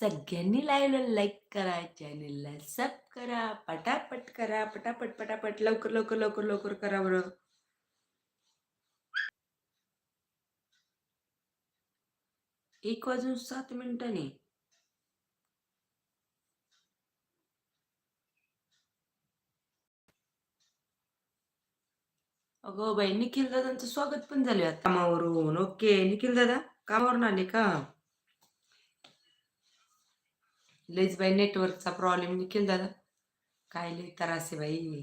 सगळ्यांनी लाईव्हला लाईक करा चॅनलला सब करा पटापट करा पटापट पटापट लवकर लवकर लवकर लवकर करा बरं. एक वाजून सात मिनिटांनी. अगं बाई निखिल दादांचं स्वागत पण झाले कामावरून. ओके निखिल दादा कामावरून आले का? लईच बाई नेटवर्कचा प्रॉब्लेम निखिल दादा काय लई त्रास आहे बाई.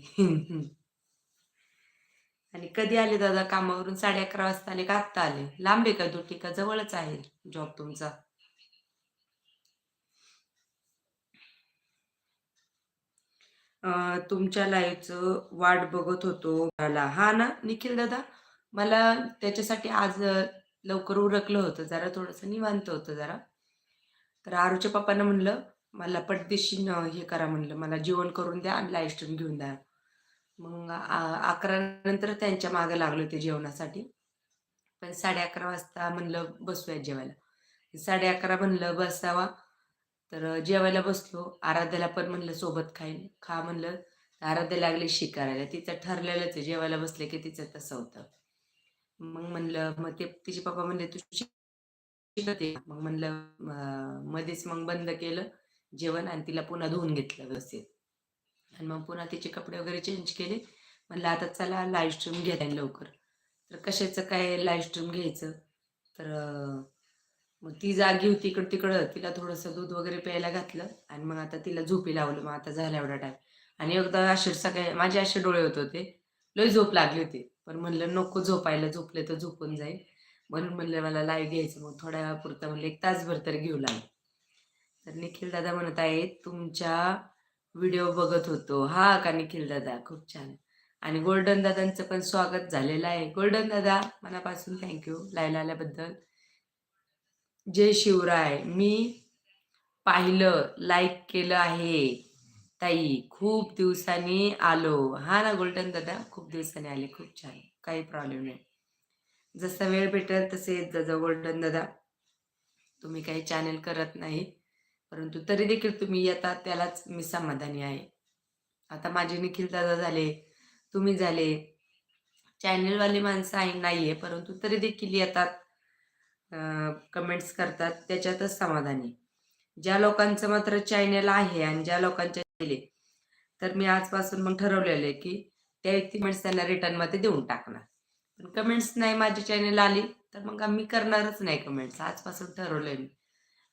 आणि कधी आले दादा कामावरून? साडे अकरा वाजता आले का आत्ता आले. लांबे का दुटी? का जवळच आहे जॉब तुमचा? तुमच्या लाईव्हचं वाट बघत होतो मला हा ना निखिल दादा? मला त्याच्यासाठी आज लवकर उरकलं होतं. जरा थोडंसं निवांत होतं जरा. तर आरूच्या पप्पांना म्हणलं मला पटदिशी न- हे करा म्हणलं. मला जेवण करून द्या आणि लाईव्ह स्ट्रीम घेऊन द्या. मग अकरा नंतर त्यांच्या मागे लागले होते जेवणासाठी. पण साडे अकरा वाजता म्हणलं बसूया जेवायला. साडे अकरा म्हणलं बसावा. तर जेवायला बसलो. आराध्याला पण म्हणलं सोबत खाईन. खा म्हणलं. आराध्या लागली शिकारायला. तिचं ठरलेलंच आहे. जेवायला बसले की तिचं तसं होतं. मग म्हणलं मग ते तिचे पप्पा म्हणले तू शिकते मग म्हणलं मध्येच मग बंद केलं. जेवण आणि तिला पुन्हा धुवून घेतलं व्यवस्थित. आणि मग पुन्हा तिचे कपडे वगैरे चेंज केले. म्हणलं आता चला लाईव्ह स्ट्रीम घ्या लवकर. तर कशाचं काय लाईव्ह स्ट्रीम घ्यायचं? तर मग ती जागी होती इकडं तिकडं. तिला थोडंसं दूध वगैरे प्यायला घातलं आणि मग आता तिला झोपी लावलं. मग आता झाला एवढा टाईम आणि एकदा असे सगळे माझे असे डोळे होत होते. लय झोप लागली होती. पण म्हणलं नको झोपायला झोपले तर झोपून जाईल. म्हणून म्हणलं मला लाईव्ह घ्यायचं. मग थोड्या वेळापुरतं म्हणलं एक तासभर तर घेऊ लागलं. तर निखिल दादा म्हणत आहेत तुमच्या व्हिडिओ बघत होतो. हा का निखिल दादा? खूप छान. आणि गोल्डन दादांचं पण स्वागत झालेलं आहे. गोल्डन दादा मनापासून थँक्यू लायला आल्याबद्दल. जय शिवराय. मी पाहिलं लाईक केलं आहे. ताई खूप दिवसांनी आलो. हा ना गोल्डन दादा? खूप दिवसांनी आले. खूप छान. काही प्रॉब्लेम नाही. जसा वेळ भेटेल तसे येत जा गोल्डन दादा. तुम्ही काही चॅनल करत नाही परंतु तरी देखील तुम्ही येतात त्यालाच मी समाधानी आहे. आता माझे निखिल दादा झाले तुम्ही झाले. चॅनलवाली माणसं आहे नाही आहे परंतु तरी देखील येतात कमेंट्स करतात त्याच्यातच समाधानी. ज्या लोकांचं मात्र चॅनल आहे आणि ज्या लोकांच्या केले तर मी आजपासून मग ठरवलेलं आहे की त्या व्यक्ती त्यांना रिटर्नमध्ये देऊन टाकणार. पण कमेंट्स नाही माझी चॅनल आली तर मग आम्ही करणारच नाही कमेंट्स आजपासून ठरवलंय मी.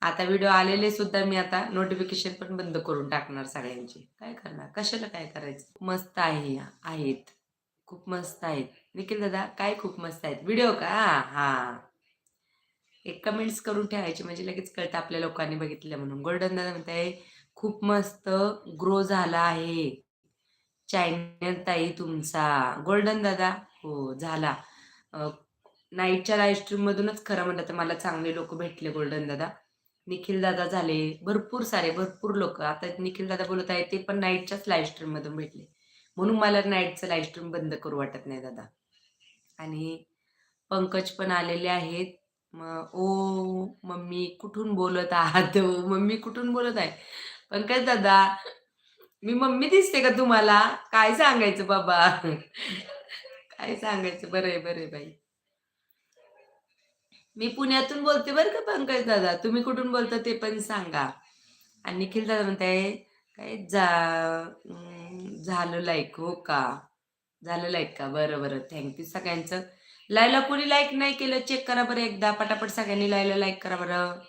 आता व्हिडिओ आलेले सुद्धा मी आता नोटिफिकेशन पण बंद करून टाकणार सगळ्यांचे. काय करणार? कशाला काय करायचं? मस्त आहे आहेत. खूप मस्त आहेत. निखिल दादा काय खूप मस्त आहेत? व्हिडिओ का? हा. एक कमेंट्स करून ठेवायचे म्हणजे लगेच कळतं आपल्या लोकांनी बघितलं म्हणून. गोल्डन दादा म्हणताय खूप मस्त ग्रो झाला आहे. चॅनल ताई तुमचा. गोल्डन दादा हो झाला. नाईटच्या लाईव्ह स्ट्रीम मधूनच खरं म्हणलं तर मला चांगले लोक भेटले गोल्डन दादा. निखिल दादा झाले. भरपूर सारे भरपूर लोक. आता निखिल दादा बोलत आहेत ते पण नाईटच्याच लाईव्ह स्ट्रीम मधून भेटले. म्हणून मला नाईटचं लाईव्ह स्ट्रीम बंद करू वाटत नाही दादा. आणि पंकज पण आलेले आहेत. मग ओ मम्मी कुठून बोलत आहात? मम्मी कुठून बोलत आहे? पंकज दादा मी मम्मी दिसते का तुम्हाला? काय सांगायचं बाबा? काय सांगायचं? बरं आहे बरं आहे बाई. मी पुण्यातून बोलते बरं का पंकज दादा. तुम्ही कुठून बोलता ते पण सांगा. आणि निखिल दादा म्हणताय काय जा झालं लाईक हो का? झालं लाईक का? बरं बरं. थँक्यू सगळ्यांचं. लायला कोणी लाईक नाही केलं चेक करा बरं एकदा. पटापट सगळ्यांनी लायला लाईक करा बरं.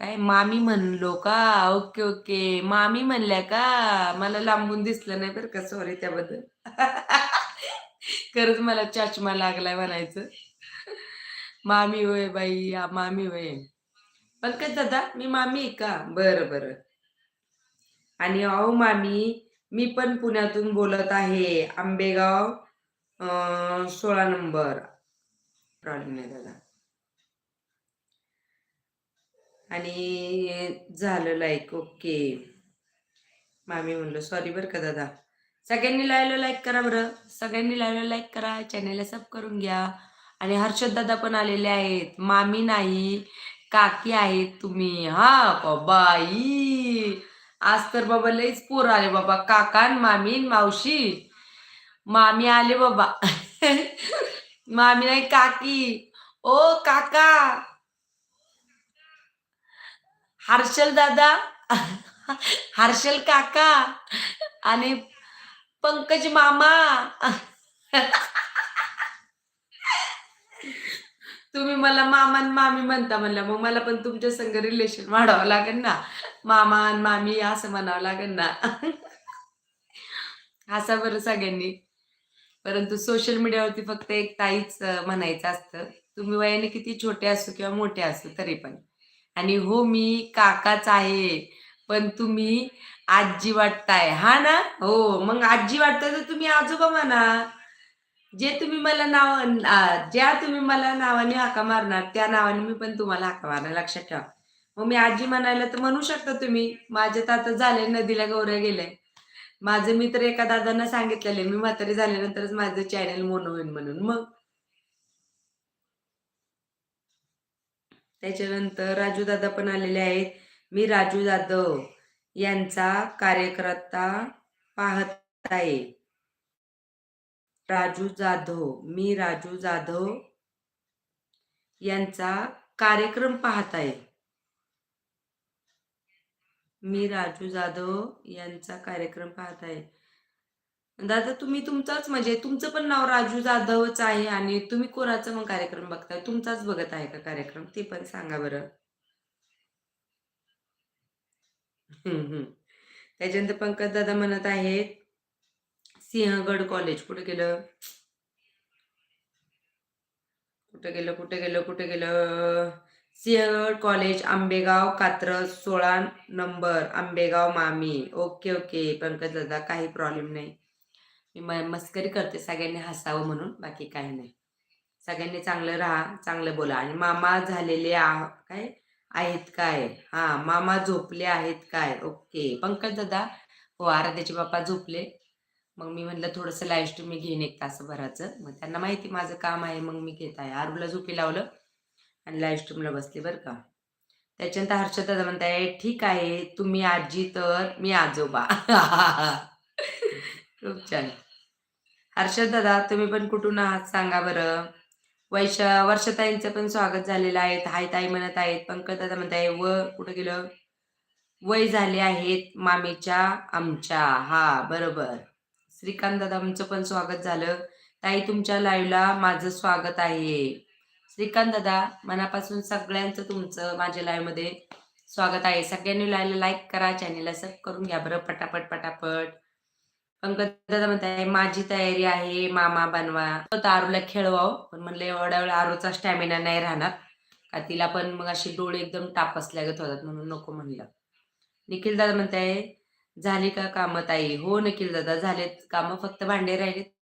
काय मामी म्हणलो का? ओके ओके मामी म्हणल्या का? मला लांबून दिसलं नाही बरं का? सॉरी त्याबद्दल. खरंच मला चष्मा लागलाय म्हणायचं. मामी होय बाई मामी होय. पंकज दादा मी मामी आहे का? बरं बरं. आणि अहो मामी मी पण पुण्यातून बोलत आहे. आंबेगाव सोळा नंबर. प्रॉब्लेम दादा. आणि झालं लाईक ओके मामी म्हणलं सॉरी बरं का दादा. सगळ्यांनी लावलं लाईक करा बरं. सगळ्यांनी लायला लाईक करा. चॅनेलला सब करून घ्या. आणि हर्षद दादा पण आलेले आहेत. मामी नाही काकी आहेत तुम्ही. हा बाई. आज तर बाबा लईच पोर आले बाबा. काकान मामीन मामी मावशी. मामी आले बाबा. मामी नाही काकी. ओ काका. हर्षल दादा. हर्षल काका. आणि पंकज मामा. तुम्ही मला मामा मामी म्हणता म्हणलं मग मला पण तुमच्या संग रिलेशन वाढावं लागेल ना. मामा मामी असं म्हणावं लागेल ना. हसा बरं सगळ्यांनी. परंतु सोशल मीडियावरती फक्त एक ताईच म्हणायचं असतं. तुम्ही वयाने किती छोटे असो किंवा मोठे असो तरी पण. आणि हो मी काकाच आहे पण तुम्ही आजी वाटताय. हा ना? हो मग आजी वाटताय तर तुम्ही आजोबा म्हणा. जे तुम्ही मला नाव ज्या तुम्ही मला नावाने हाका मारणार त्या नावाने मी पण तुम्हाला हाका मारणार. लक्षात ठेवा. मग मी आजी म्हणायला तर म्हणू शकता तुम्ही माझे तर आता झाले नदीला गौऱ्या गेले. माझे मित्र एका दादांना सांगितलेले मी म्हातारी झाल्यानंतरच माझं चॅनल मोनो होईल म्हणून. मग? त्याच्यानंतर राजू दादा पण आलेले आहेत. मी राजू जाधव यांचा कार्यकर्ता पाहत आहे. राजू जाधव मी राजू जाधव यांचा कार्यक्रम पाहत आहे मी राजू जाधव यांचा कार्यक्रम पाहत आहे दादा तुम्ही तुमचाच म्हणजे तुमचं पण नाव राजू जाधवच आहे आणि तुम्ही कोणाचा मग कार्यक्रम बघताय? तुमचाच बघत आहे का कार्यक्रम? ते पण सांगा बरं. हम्म, हम्म. त्याच्यानंतर पंकज दादा म्हणत आहेत सिंहगड कॉलेज कुठे गेलं? कुठे गेलं कुठे गेलं कुठे गेलं? सिंहगड कॉलेज आंबेगाव कात्रज सोळा नंबर आंबेगाव मामी. Okay okay. पंकज दादा काही प्रॉब्लेम नाही. मी म- मस्करी करते सगळ्यांनी हसावं म्हणून बाकी काही नाही. सगळ्यांनी चांगलं राहा चांगलं बोला. आणि मामा झालेले आह काय? आहेत काय? हा मामा झोपले आहेत काय? ओके. पंकज दादा हो आराध्याचे बाप्पा झोपले. मग मी म्हणलं थोडंसं लाईव्ह स्ट्रीम मी घेईन एक तासभराचं. मग त्यांना माहिती माझं काम आहे मग मी घेत आहे. आरूला झोपी लावलं आणि लाईव्ह स्ट्रीमला बसली बरं का. त्याच्यानंतर हर्षद दादा म्हणताय ठीक आहे तुम्ही आजी तर मी आजोबा. खूप छान. हर्षद दादा तुम्ही पण कुठून आहात? सांगा बरं. वैश वर्षताईंचं पण स्वागत झालेलं आहे. हाय ताई म्हणत आहेत. पंकज दादा म्हणताय व कुठं गेलं? वय झाले आहेत मामीच्या आमच्या. हा बरोबर. श्रीकांत दादा आमचं पण स्वागत झालं. ताई तुमच्या लाईव्हला माझं स्वागत आहे. श्रीकांत दादा मनापासून सगळ्यांचं तुमचं माझ्या लाईव्हमध्ये स्वागत आहे. सगळ्यांनी लाईव्हला लाईक करा चॅनेलला सब करून घ्या बरं पटापट पटापट. पंकज दादा म्हणताय माझी तयारी आहे मामा बनवा. तर आरूला खेळवावं पण म्हणलं एवढ्या वेळा आरूचा स्टॅमिना नाही राहणार. का तिला पण मग अशी डोळे एकदम टापसल्यागत होतात म्हणून नको म्हणलं. निखिल दादा म्हणताय झाली का कामं ताई? हो निखिल दादा झालेत. कामं फक्त भांडे राहिलेत.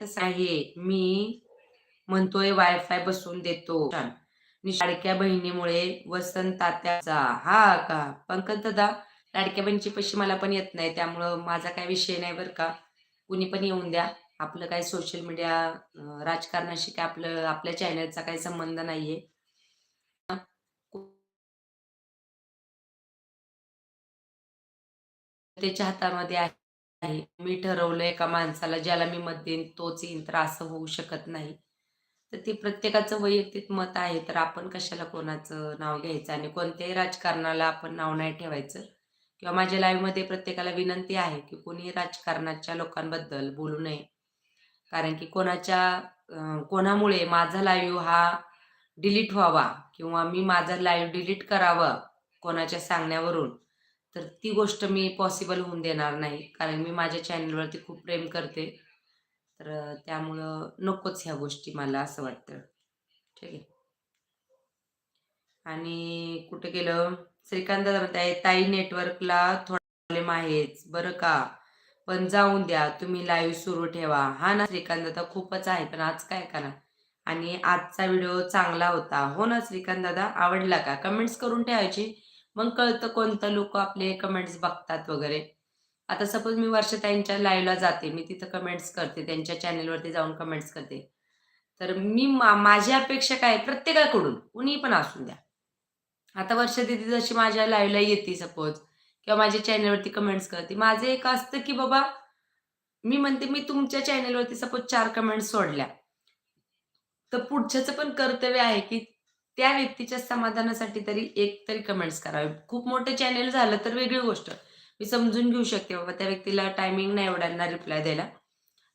तसं आहे. मी म्हणतोय वायफाय बसवून देतो. छान. लाडक्या बहिणीमुळे वसंत तात्याचा. हा का? पंकज दादा लाडक्या बहिणीची पैसे मला पण येत नाही. त्यामुळं माझा काय विषय नाही बरं का. कुणी पण येऊन द्या. आपलं काय सोशल मीडिया राजकारणाशी काय आपलं आपल्या चॅनलचा काही संबंध नाहीये. त्याच्या हातामध्ये आहे. मी ठरवलं एका माणसाला ज्याला मी मत देईन तोच येईन तर असं होऊ शकत नाही. तर ते प्रत्येकाचं वैयक्तिक मत आहे तर आपण कशाला कोणाचं नाव घ्यायचं आणि कोणत्याही राजकारणाला आपण नाव नाही ठेवायचं. किंवा माझ्या लाईव्हमध्ये प्रत्येकाला विनंती आहे की कोणी राजकारणाच्या लोकांबद्दल बोलू नये. कारण की कोणाच्या कोणामुळे माझा लाईव्ह हा डिलीट व्हावा किंवा मी माझा लाईव्ह डिलीट करावा कोणाच्या सांगण्यावरून तर ती गोष्ट मी पॉसिबल होऊन देणार नाही. कारण मी माझ्या चॅनलवरती खूप प्रेम करते. तर त्यामुळं नकोच ह्या गोष्टी मला असं वाटतं. ठीक आहे. आणि कुठे गेलं? श्रीकांत दादा म्हणताय ताई नेटवर्कला थोडा प्रॉब्लेम आहेच. बरं का? पण जाऊन द्या तुम्ही लाईव्ह सुरू ठेवा. हा ना श्रीकांत दादा खूपच आहे पण आज काय करा आणि आजचा व्हिडिओ चांगला होता. हो ना श्रीकांत दादा आवडला का? कमेंट्स करून ठेवायची. मग कळतं कोणतं लोक आपले कमेंट्स बघतात वगैरे आता सपोज मी वर्ष त्यांच्या लाईव्हला जाते मी तिथं कमेंट्स करते त्यांच्या चॅनेलवरती जाऊन कमेंट्स करते तर मी मा माझी अपेक्षा काय आहे प्रत्येकाकडून कुणी पण असून द्या. आता वर्ष दिदी जशी माझ्या लाईव्हला येते सपोज किंवा माझ्या चॅनेलवरती कमेंट्स करते. माझं एक असतं की बाबा मी म्हणते मी तुमच्या चॅनेलवरती सपोज चार कमेंट्स सोडल्या. तर पुढच्याचं पण कर्तव्य आहे की त्या व्यक्तीच्या समाधानासाठी तरी एक तरी कमेंट्स करावे. खूप मोठं चॅनेल झालं तर वेगळी गोष्ट. मी समजून घेऊ शकते बाबा त्या व्यक्तीला टायमिंग नाही एवढ्यांना रिप्लाय द्यायला.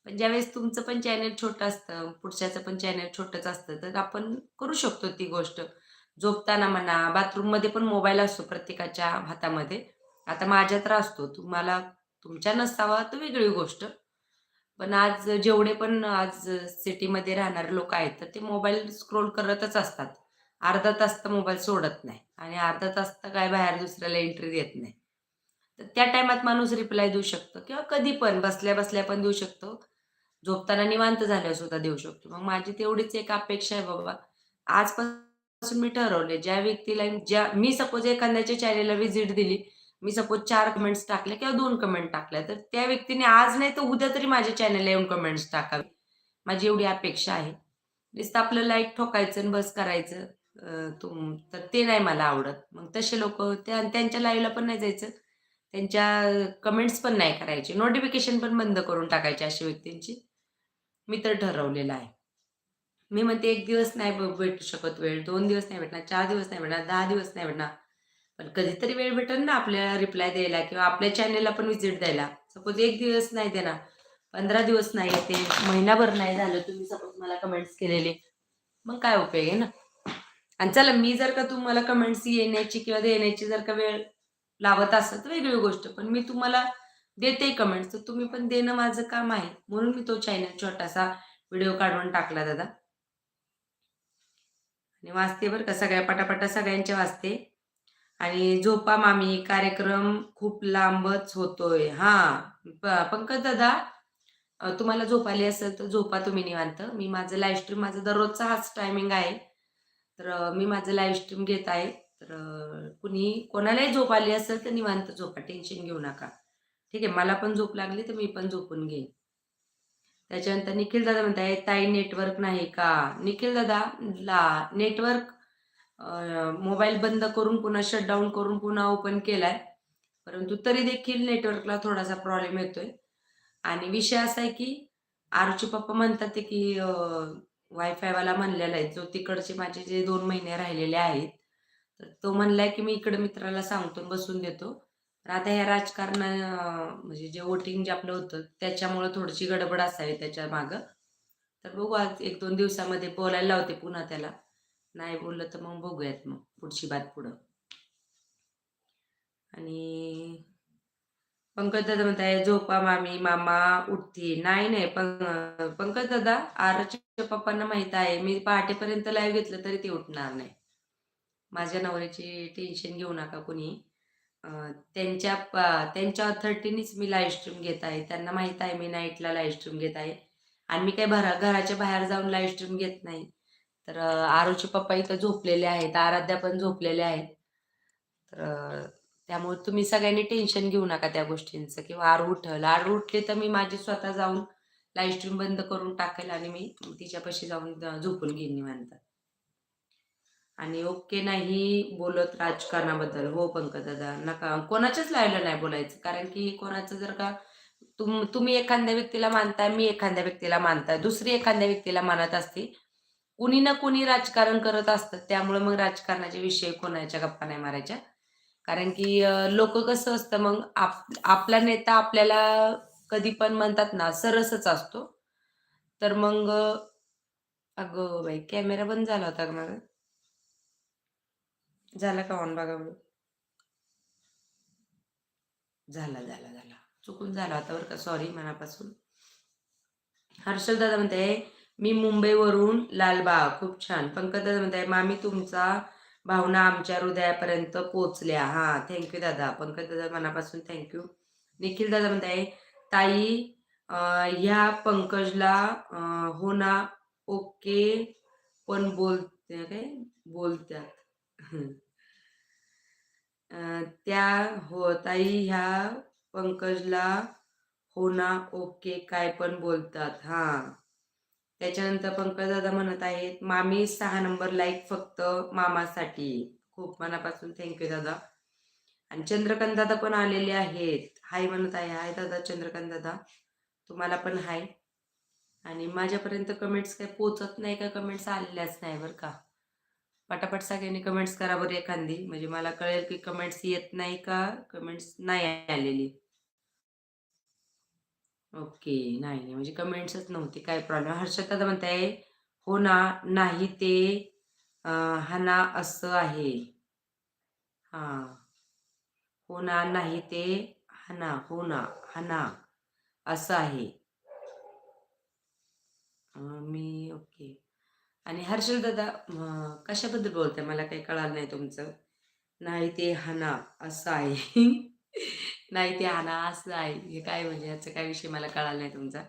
पण ज्यावेळेस तुमचं पण चॅनल छोटं असतं, पुढच्याचं पण चॅनेल छोटंच असतं, तर आपण करू शकतो ती गोष्ट. झोपताना म्हणा, बाथरूममध्ये पण मोबाईल असतो प्रत्येकाच्या हातामध्ये. आता माझ्या तर असतो. तुम्हाला तुमच्या नसावा तर वेगळी गोष्ट. पण आज जेवढे पण आज सिटीमध्ये राहणारे लोक आहेत, तर ते मोबाईल स्क्रोल करतच असतात. अर्धा तास तर मोबाईल सोडत नाही आणि अर्धा तास तर काय बाहेर दुसऱ्याला एंट्री देत नाही. तर त्या टाईमात माणूस रिप्लाय देऊ शकतो किंवा कधी पण बसल्या-बसल्या पण देऊ शकतो. झोपताना निवांत झाल्यावर सुद्धा देऊ शकतो. मग माझी तेवढीच एक अपेक्षा आहे बाबा, आजपासून मी ठरवले ज्या व्यक्तीला ज्या मी सपोज एखाद्याच्या चॅनेलला व्हिजिट दिली, मी सपोज चार कमेंट्स टाकल्या किंवा दोन कमेंट टाकल्या, तर त्या व्यक्तीने आज नाही तर उद्या तरी माझ्या चॅनलला येऊन कमेंट्स टाकावी. माझी एवढी अपेक्षा आहे. नुसतं आपलं लाईक ठोकायचं आणि बस करायचं तुम तर ते नाही मला आवडत. मग तसे लोक त्या त्यांच्या लाईव्हला पण नाही जायचं. त्यांच्या कमेंट्स पण नाही करायचे. नोटिफिकेशन पण बंद करून टाकायचे अशा व्यक्तींची. मी तर ठरवलेलं आहे. मी म्हणते एक दिवस नाही भेटू शकत वेळ, दोन दिवस नाही भेटणार, चार दिवस नाही भेटणार, दहा दिवस नाही भेटणार. पण कधीतरी वेळ भेटेल ना आपल्याला रिप्लाय द्यायला किंवा आपल्या चॅनलला पण व्हिजिट द्यायला. सपोज एक दिवस नाही देणार, 15 दिवस नाही येते, महिनाभर नाही झालं तुम्ही सपोज मला कमेंट्स केलेले, मग काय उपयोग आहे ना? आणि चला मी जर का तुम्हाला कमेंट्स येण्याची किंवा देण्याची जर का वेळ लावत असत तर वेगळी गोष्ट. पण मी तुम्हाला देते कमेंट्स, तर तुम्ही पण देणं माझं काम आहे. म्हणून मी तो चॅनल छोटासा व्हिडिओ काढून टाकला दादा. आणि वाचते बरं का सगळ्या पटापटा सगळ्यांच्या वाचते. आणि झोपा मामी कार्यक्रम खूप लांबच होतोय. हा पंकज दादा तुम्हाला झोपाली असेल तर झोपा तुम्ही निवांत. मी माझं लाईव्ह स्ट्रीम माझा दररोजचा हाच टायमिंग आहे. तर मी माझं लाईव्ह स्ट्रीम घेत आहे. तर कुणी कोणालाही झोप आली असेल तर निवांत झोपा, टेन्शन घेऊ नका. ठीक आहे. मला पण झोप लागली तर मी पण झोपून घेईन. त्याच्यानंतर निखिल दादा म्हणताय, "ताई नेटवर्क नाही का?" निखिल दादा ला नेटवर्क मोबाईल बंद करून पुन्हा शटडाऊन करून पुन्हा ओपन केलाय. परंतु तरी देखील नेटवर्कला थोडासा प्रॉब्लेम येतोय. आणि विषय असा आहे की आरूचे पप्पा म्हणतात की वायफायवाला म्हणलेला आहे, जो तिकडचे माझे जे दोन महिने राहिलेले आहेत, तर तो म्हणलाय की मी इकडे मित्राला सांगतो बसून देतो. तर आता ह्या राजकारण म्हणजे जे वोटिंग जे आपलं होतं, त्याच्यामुळं थोडीशी गडबड असावी त्याच्यामागं. तर बघू आज 1-2 दिवसामध्ये बोलायला लावते पुन्हा त्याला. नाही बोललं तर मग बघूयात मग पुढची बात पुढं. आणि पंकज दादा म्हणताय, "झोपा मामी, मामा उठती नाही, नाही पं पंकज दादा आरच्या पप्पांना माहीत आहे, मी पहाटेपर्यंत लाईव्ह घेतलं तरी ते उठणार नाही. माझ्या नवऱ्याची टेन्शन घेऊ नका कुणी. त्यांच्या त्यांच्या अथॉरिटीनीच मी लाईव्ह स्ट्रीम घेत आहे. त्यांना माहीत आहे मी नाईटला लाईव्ह स्ट्रीम घेत आहे आणि मी काही भरा घराच्या बाहेर जाऊन लाईव्ह स्ट्रीम घेत नाही. तर अ, आरूचे पप्पा इथं झोपलेले आहेत, आराध्या पण झोपलेल्या आहेत. तर त्यामुळे तुम्ही सगळ्यांनी टेन्शन घेऊ नका त्या गोष्टींचं किंवा आर उठल. आर उठली तर मी माझी स्वतः जाऊन लाईव्ह स्ट्रीम बंद करून टाकेल आणि मी तिच्यापाशी जाऊन झोपून घेईन निवांत. आणि ओके नाही बोलत राजकारणाबद्दल. हो पंकज दादा नका कोणाच्याच लाईव्हला नाही बोलायचं. कारण की कोणाचं जर का तुम तुम्ही एखाद्या व्यक्तीला मानताय, मी एखाद्या व्यक्तीला मानताय, दुसरी एखाद्या व्यक्तीला मानत असते. कुणी ना कुणी राजकारण करत असतं. त्यामुळे मग राजकारणाचे विषय कोणाच्या गप्पा नाही मारायच्या. कारण की लोक कसं असतं मग आप आपला नेता आपल्याला कधी पण म्हणतात ना सरसच असतो. तर मग अगं बाई कॅमेरा बंद झाला होता का माझा? झाला का ऑन बघा झाला, झाला, झाला. चुकून झाला होता बरं का सॉरी मनापासून. हर्षल दादा म्हणते "मी मुंबईवरून लालबाग." खूप छान. पंकज दादा म्हणताय, "मामी तुमचा भावना आमच्या हृदयापर्यंत पोचल्या हां, थँक्यू दादा. पंकज दादा मनापासून थँक्यू निखिल दादा म्हणताय, "ताई ह्या पंकजला हो ना ओके पण बोलते काय बोलत्यात." त्या हो ताई ह्या पंकजला हो ना ओके काय पण बोलतात. हां. त्याच्यानंतर पंकज दादा म्हणत आहेत मामी सहा नंबर लाईक फक्त मामासाठी. खूप मनापासून थँक्यू दादा. आणि चंद्रकांत दादा पण आलेले आहेत. हाय म्हणत आहे. हाय दादा चंद्रकांत दादा तुम्हाला पण हाय आणि माझ्यापर्यंत कमेंट्स काही पोचत नाही का? कमेंट्स आलेल्याच नाही बरं का. पटापट सगळ्यांनी कमेंट्स करा बरं एखादी. म्हणजे मला कळेल की कमेंट्स येत नाही का? कमेंट्स नाही आलेली. ओके. नाही नाही. म्हणजे कमेंट्सच नव्हती. काय प्रॉब्लेम हर्षद दादा म्हणताय हो ना नाही ते अं, हा ना असं आहे. हां. हो ना नाही ते हा ना हो ना हा ना असं आहे. अं, मी ओके. आणि हर्षल दादा अं, कशाबद्दल बोलताय? मला काही कळालं नाही तुमचं. नाही ते हा ना असं आहे. नाही ते आणा असं आहे हे काय म्हणजे याचा काय विषय मला कळाला नाही तुमचा.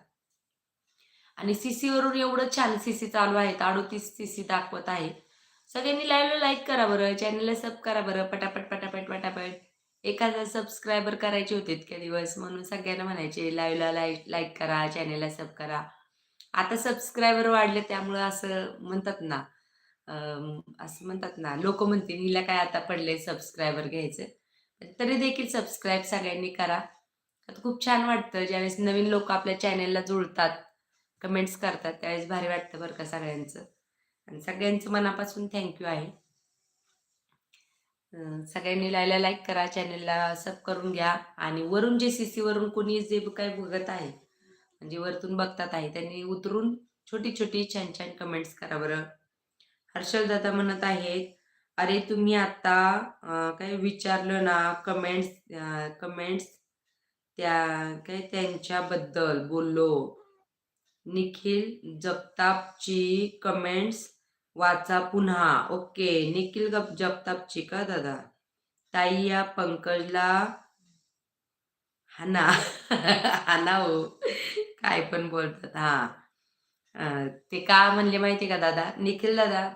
आणि सीसी वरून एवढं छान सीसी चालू आहेत अडोतीस सीसी दाखवत आहे. सगळ्यांनी लाईव्हला लाईक करा बरं. चॅनलला सब करा बरं. पटापट पटापट पटापट. एखादा सबस्क्रायबर करायचे होते इतके दिवस. म्हणून सगळ्यांना म्हणायचे लाईव्हला लाईक लाईक करा. चॅनलला सब करा. आता सबस्क्रायबर वाढले त्यामुळं असं म्हणतात ना असं म्हणतात ना लोक म्हणतील हिला काय आता पडले सबस्क्रायबर घ्यायचं? तरी देखील सबस्क्राईब सगळ्यांनी करा. आता खूप छान वाटतं ज्यावेळेस नवीन लोक आपल्या चॅनेलला जुळतात कमेंट्स करतात त्यावेळेस भारी वाटतं बरं का सगळ्यांचं. आणि सगळ्यांचं मनापासून थँक्यू आहे. सगळ्यांनी लायला लाईक करा चॅनेलला सब करून घ्या. आणि वरून जे सी सी वरून कोणी जे काही बघत आहे म्हणजे वरतून बघतात आहे त्यांनी उतरून छोटी छोटी छान छान कमेंट्स करा बरं. हर्षल दादा म्हणत आहेत अरे तुम्ही आता काय विचारलं ना कमेंट्स कमेंट्स त्या काय त्यांच्याबद्दल बोललो. निखिल जगतापची कमेंट्स वाचा पुन्हा. ओके निखिल गप जगतापची का दादा? ताई या पंकजला हाना. हाना हो. काय पण बोलतात हा. ते का म्हणले माहिती का दादा? निखिल दादा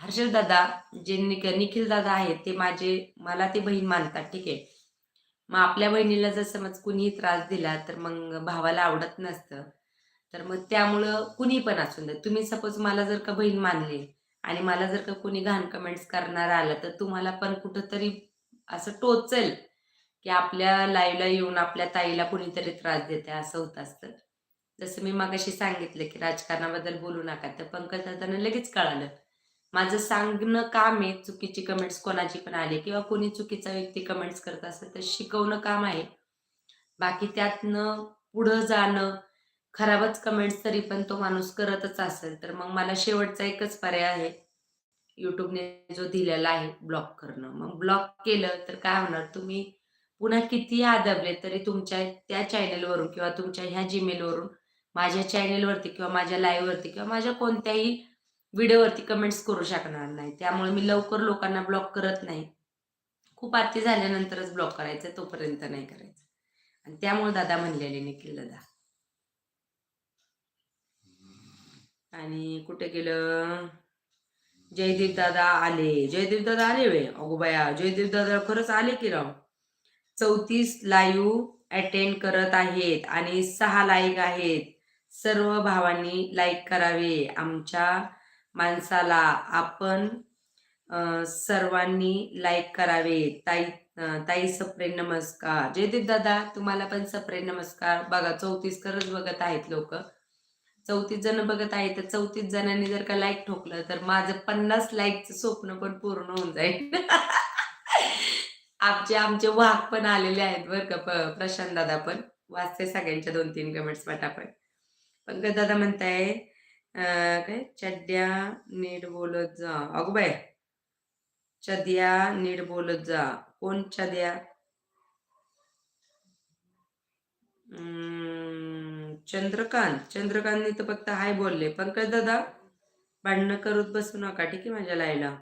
हर्षल दादा जे निक निखिल दादा आहेत ते माझे मला ते बहीण मानतात ठीक आहे? मग आपल्या बहिणीला जर समज कुणीही त्रास दिला तर मग भावाला आवडत नसतं. तर मग त्यामुळं कुणी पण असून दे. तुम्ही सपोज मला जर का बहीण मानली आणि मला जर का कुणी घाण कमेंट्स करणार आलं तर तुम्हाला पण कुठंतरी असं टोचेल की आपल्या लाईवला येऊन आपल्या ताईला कुणीतरी त्रास देते असं होत असतं. जसं मी मगाशी सांगितलं की राजकारणाबद्दल बोलू नका तर पंकज दादांना लगेच कळालं. माझं सांगणं काम आहे चुकीची कमेंट्स कोणाची पण आली किंवा कोणी चुकीचा व्यक्ती कमेंट्स करत असेल तर शिकवणं काम आहे. बाकी त्यातनं पुढं जाणं खराबच कमेंट्स तरी पण तो माणूस करतच असेल तर मग मला शेवटचा एकच पर्याय आहे. यूट्यूबने जो दिलेला आहे ब्लॉक करणं. मग ब्लॉक केलं तर काय होणार? तुम्ही पुन्हा किती आदबले तरी तुमच्या त्या चॅनेलवरून किंवा तुमच्या ह्या जीमेलवरून माझ्या चॅनेलवरती किंवा माझ्या लाईव्हवरती किंवा माझ्या कोणत्याही व्हिडिओवरती कमेंट्स करू शकणार नाही. त्यामुळे मी लवकर लोकांना ब्लॉक करत नाही. खूप आरती झाल्यानंतरच ब्लॉक करायचं तोपर्यंत नाही करायचं. आणि त्यामुळे दादा म्हणलेले निखिल दादा. आणि कुठे गेलं? जयदीप दादा आले. जयदीप दादा आले वे अगो बाया जयदीप दादा खरंच आले की राव? चौतीस लाईव्ह अटेंड करत आहेत आणि सहा लाईक आहेत. सर्व भावांनी लाईक करावे. आमच्या माणसाला आपण सर्वांनी लाईक करावे. ताई ताई सप्रे नमस्कार. जयदीप दादा तुम्हाला पण सप्रे नमस्कार. बघा चौतीस करच बघत आहेत लोक. चौतीस जण बघत आहेत तर चौतीस जणांनी जर का लाईक ठोकलं तर माझं पन्नास लाईकचं स्वप्न पण पूर्ण होऊन जाईल. आमचे आमचे वाघ पण आलेले आहेत बरं का प्रशांत दादा पण. वाचते सगळ्यांच्या दोन तीन कमेंट्स पण पंकज दादा म्हणताय काय? चड्या नीट बोलत जा. अगो बाय चद्या नीट बोलत जा. कोण चद्या हम्म, चंद्रकांत. चंद्रकांतनी तर फक्त हाय बोलले. पंकज दादा भांडणं करत बसू नका ठीक आहे माझ्या लाईला?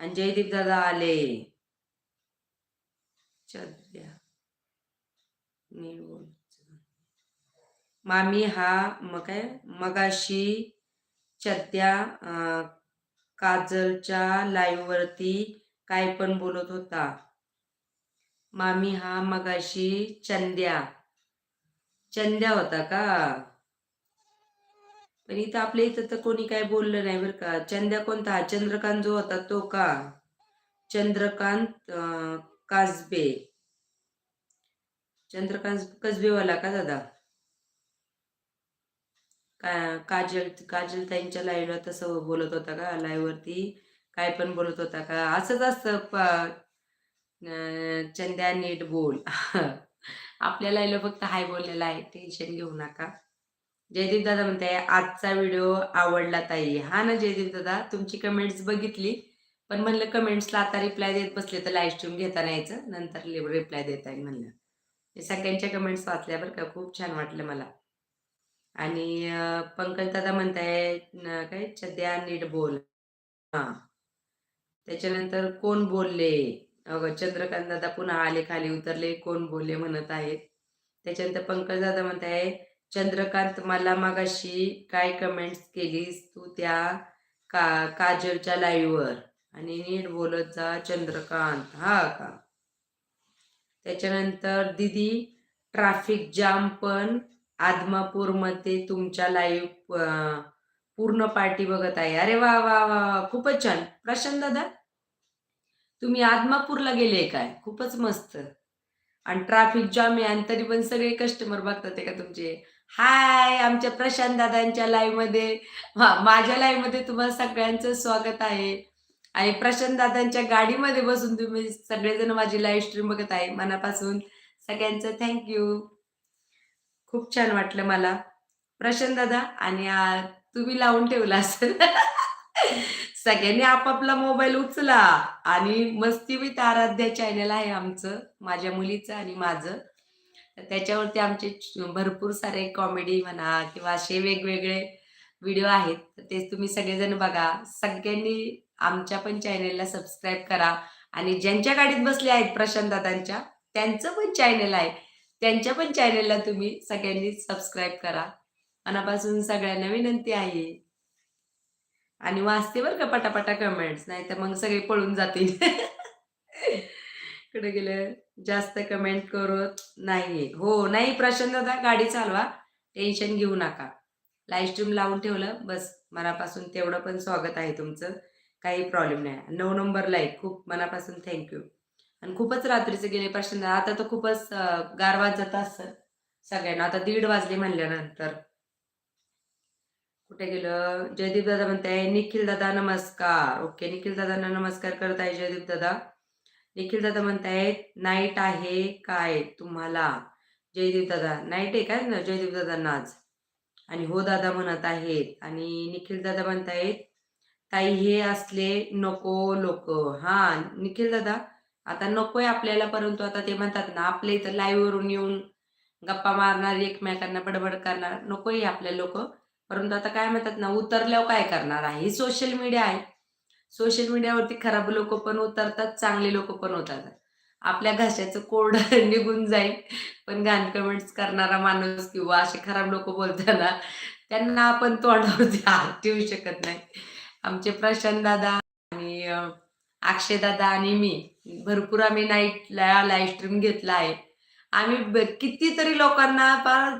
आणि जयदीप दादा आले. चद्या नीट बोल. मामी हा मग काय मगाशी चद्या काजलच्या लाईव्ह वरती काय पण बोलत होता. मामी हा मगाशी चंद्या चंद्या होता का? पण इथं आपल्या इथं तर कोणी काय बोललं नाही बरं का. चंद्या कोणता? हा चंद्रकांत जो होता तो का? चंद्रकांत काजबे चंद्रकांत कसबेवाला का दादा? का काजल काजल ताईंच्या लाईव्हला तसं बोलत होता का लाईव्ह वरती? काय पण बोलत होता का? असंच असतं चंद्या नीट बोल. आपल्या लाईव्हला फक्त हाय बोललेला आहे. टेन्शन घेऊ नका. जयदीप दादा म्हणते आजचा व्हिडिओ आवडला ताई. हा ना जयदीप दादा? तुमची कमेंट्स बघितली. पण म्हणलं कमेंट्सला आता रिप्लाय देत बसले तर लाईव्ह स्ट्रीम घेता यायचं. नंतर रिप्लाय देता येईल म्हणलं. हे सगळ्यांच्या कमेंट्स वाचल्या बरं का. खूप छान वाटलं मला. आणि पंकज दादा म्हणताय काय? सध्या नीट बोल. हा. त्याच्यानंतर कोण बोलले? अगं चंद्रकांत दादा पुन्हा आले खाली उतरले कोण बोलले म्हणत आहेत. त्याच्यानंतर पंकज दादा म्हणताय चंद्रकांत मला मागाशी काय कमेंट्स केलीस तू त्या का काजलच्या लाईव्हवर आणि नीट बोलत जा चंद्रकांत. हा का? त्याच्यानंतर दिदी ट्रॅफिक जाम पण आदमापूरमध्ये तुमच्या लाईव्ह पूर्ण पार्टी बघत आहे. अरे वा वा वा खूपच छान. प्रशांत दादा तुम्ही आदमापूरला गेले काय? खूपच मस्त. आणि ट्रॅफिक जाम आहे आणि तरी पण सगळे कस्टमर बघतात का तुमचे? हाय आमच्या प्रशांत दादांच्या लाईव्हमध्ये. हा माझ्या लाईव्हमध्ये तुम्हाला सगळ्यांचं स्वागत आहे. आणि प्रशांत दादांच्या गाडीमध्ये बसून तुम्ही सगळेजण माझी लाईव्ह स्ट्रीम बघत आहे. मनापासून सगळ्यांचं थँक्यू खूप छान वाटलं मला. प्रशांत दादा आणि तुम्ही लावून ठेवला असेल. सगळ्यांनी आपापला मोबाईल उचला आणि मस्ती विथ आराध्या चॅनल आहे आमचं माझ्या मुलीचं आणि माझं. त्याच्यावरती आमचे भरपूर सारे कॉमेडी म्हणा किंवा असे वेगवेगळे व्हिडिओ आहेत. ते तुम्ही सगळेजण बघा. सगळ्यांनी आमच्या पण चॅनेलला सबस्क्राईब करा. आणि ज्यांच्या गाडीत बसले आहेत प्रशांत दादांच्या त्यांचं पण चॅनेल आहे. त्यांच्या पण चॅनेलला तुम्ही सगळ्यांनी सबस्क्राईब करा. मनापासून सगळ्यांना विनंती आहे. आणि वाचते बरं का पटापटा कमेंट्स नाही तर मग सगळे पळून जातील. कडे गेलं? जास्त कमेंट करत नाही हो नाही प्रशांत दादा गाडी चालवा. टेन्शन घेऊ नका. लाईव्ह स्ट्रीम लावून ठेवलं बस. मनापासून तेवढं पण स्वागत आहे तुमचं. काही प्रॉब्लेम नाही. नऊ नंबरला आहे. खूप मनापासून थँक्यू आणि खूपच रात्रीचे गेले प्रशांत आता तर खूपच गार वाजत असत सगळ्यांना. आता दीड वाजले म्हणल्यानंतर. कुठे गेलं? जयदीप दादा म्हणताय निखिल दादा नमस्कार. ओके निखिल दादांना नमस्कार करत आहे जयदीप दादा. निखिल दादा म्हणतायत नाईट आहे काय तुम्हाला? जयदीप दादा नाईट आहे काय? ना जयदीप दादांना आज आणि हो दादा म्हणत आहेत. आणि निखिल दादा म्हणतायत ताई हे असले नको लोक. हा निखिल दादा आता नकोय आपल्याला परंतु आता ते म्हणतात ना आपल्या इथं लाईव्ह वरून येऊन गप्पा मारणार एकमेकांना बडबड करणार नकोय आपले लोक. परंतु आता काय म्हणतात ना उतरल्यावर काय करणार आहे? ही सोशल मीडिया आहे. सोशल मीडियावरती खराब लोक पण उतरतात चांगले लोक पण उतरतात. आपल्या घशाचं कोड निघून जाईल. पण घाण कमेंट्स करणारा माणूस किंवा असे खराब लोक बोलताना त्यांना आपण तोंडावरती हात ठेवू शकत नाही. आमचे प्रशांत दादा आणि अक्षयदादा अक्षय दादा आणि मी भरपूर आम्ही नाईटला लाईव्ह स्ट्रीम घेतला आहे. आम्ही कितीतरी लोकांना फार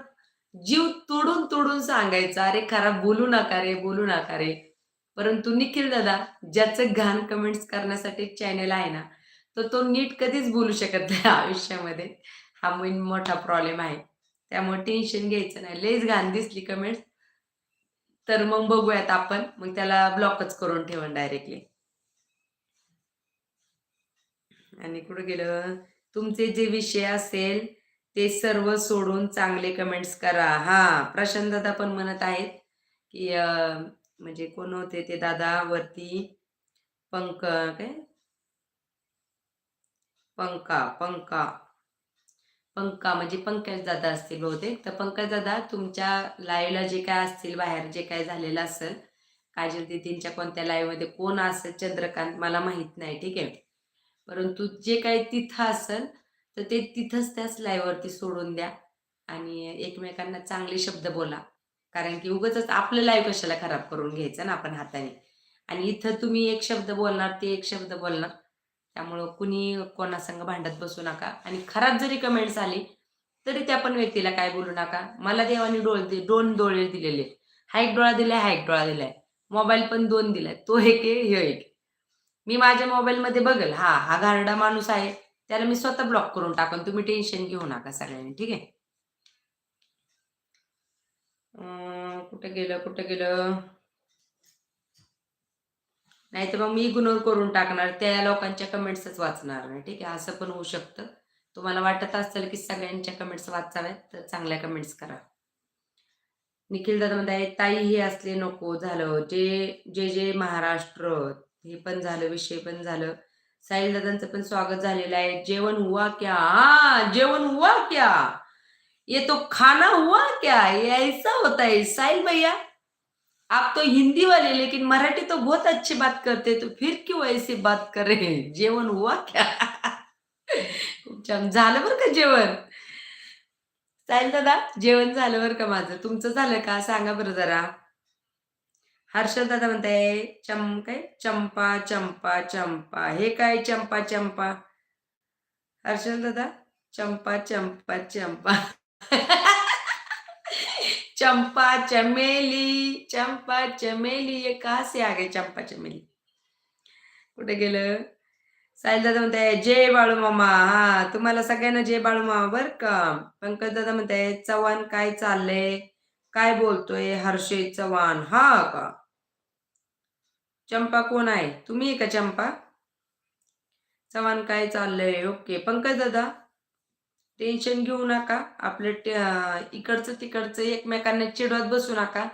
जीव तोडून तोडून सांगायचा अरे खरा बोलू नका रे बोलू नका रे. परंतु निखिल दादा ज्याचं घाण कमेंट्स करण्यासाठी चॅनेल आहे ना तर तो नीट कधीच बोलू शकत नाही आयुष्यामध्ये. हा मेन मोठा प्रॉब्लेम आहे. त्यामुळे टेन्शन घ्यायचं नाही. लयच घाण दिसली कमेंट्स तर मग बघूयात आपण. मग त्याला ब्लॉकच करून ठेवून डायरेक्टली आणि कुठं गेलं? तुमचे जे विषय असेल ते सर्व सोडून चांगले कमेंट्स करा. हा प्रशांत दादा पण म्हणत आहेत की म्हणजे कोण होते ते दादा? वरती पंक काय? पंका पंका. पंका म्हणजे पंकज दादा असतील बहुतेक. तर पंकज दादा तुमच्या लाईव्हला जे काय असतील बाहेर जे काय झालेलं असेल काजल दिदींच्या कोणत्या लाईव्हमध्ये कोण असेल चंद्रकांत मला माहीत नाही ठीक आहे? परंतु जे काही तिथं असेल तर ते तिथंच त्याच लाईववरती सोडून द्या आणि एकमेकांना चांगले शब्द बोला. कारण की उगच आपलं लाईव्ह कशाला खराब करून घ्यायचं ना आपण हाताने? आणि इथं तुम्ही एक शब्द बोलणार ते एक शब्द बोलणार. त्यामुळं कुणी कोणासंग भांडत बसू नका. आणि खराब जरी कमेंट्स आली तरी त्या पण व्यक्तीला काय बोलू नका. मला देवाने डोळ दे दोन डोळे दिलेले हा एक डोळा दिलाय हा एक डोळा दिलाय. मोबाईल पण दोन दिलाय. तो एक आहे हे एक मी माझ्या मोबाईलमध्ये बघेल हा हा घारडा माणूस आहे त्याला मी स्वतः ब्लॉक करून टाकन तुम्ही टेन्शन घेऊ नका सगळ्यांनी ठीक आहे? कुठं गेलं कुठं गेलं? नाही तर मग मी इग्नोर करून टाकणार त्या लोकांच्या कमेंट्सच वाचणार नाही ठीक आहे? असं पण होऊ शकतं. तुम्हाला वाटत असेल की सगळ्यांच्या कमेंट्स वाचाव्यात तर चांगल्या कमेंट्स करा. निखिल दादा म्हणताय ताई हे असले नको झालं. जे जे जे महाराष्ट्र हे पण झालं विषय पण झालं. साहिल दादांचं पण स्वागत झालेलं आहे. जेवण हुआ क्या? हा जेवण हुआ क्या? ये तो खाना हुआ क्या? ये ऐसा होता है। साहिल भैया आप तो हिंदी वाले लेकिन मराठी तो बहुत अच्छी बात करते तो फिर क्यों ऐसी बात कर रहे हैं? जेवण हुआ क्या? झालं बरं का जेवण? साहिल दादा जेवण झालं बरं का माझं? तुमचं झालं का? सांगा बरं जरा. हर्षल दादा म्हणताय चम काय? चंपा चंपा चंपा. हे काय? चंपा चंपा. हर्षल दादा चंपा चंपा चंपा. चंपा चमेली चंपा चमेली. ये कहा से आ गए चंपा चमेली? कुठे गेलं? साहिल दादा म्हणताय जय बाळू मामा. हा तुम्हाला सगळ्यांना जय बाळू मामा बर का? पंकज दादा म्हणताय चव्हाण काय चाललंय? काय बोलतोय हर्षे चव्हाण? हा का? चंपा कोण आहे? तुम्ही आहे का चंपा? चव्हाण काय चाललंय? ओके पंकज दादा टेन्शन घेऊ नका. आपलं इकडचं तिकडचं एकमेकांना चिडवत बसू नका.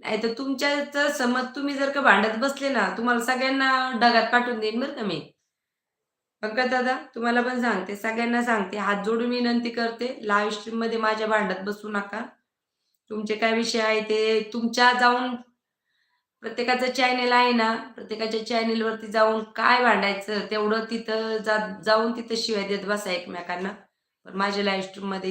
नाही तर तुमच्याच समज तुम्ही जर का भांडत बसले ना तुम्हाला सगळ्यांना डगात पाठवून देईन बरं का मी. पंकज दादा तुम्हाला पण सांगते सगळ्यांना सांगते. हात जोडून विनंती करते लाईव्ह स्ट्रीममध्ये माझ्या भांडत बसू नका. तुमचे काय विषय आहे ते तुमच्या जाऊन प्रत्येकाचं चॅनेल आहे ना प्रत्येकाच्या चॅनेलवरती जाऊन काय भांडायचं तेवढं तिथं जा जाऊन तिथं शिवाय देत बसा एकमेकांना. पण माझ्या लाईव्ह स्ट्रीममध्ये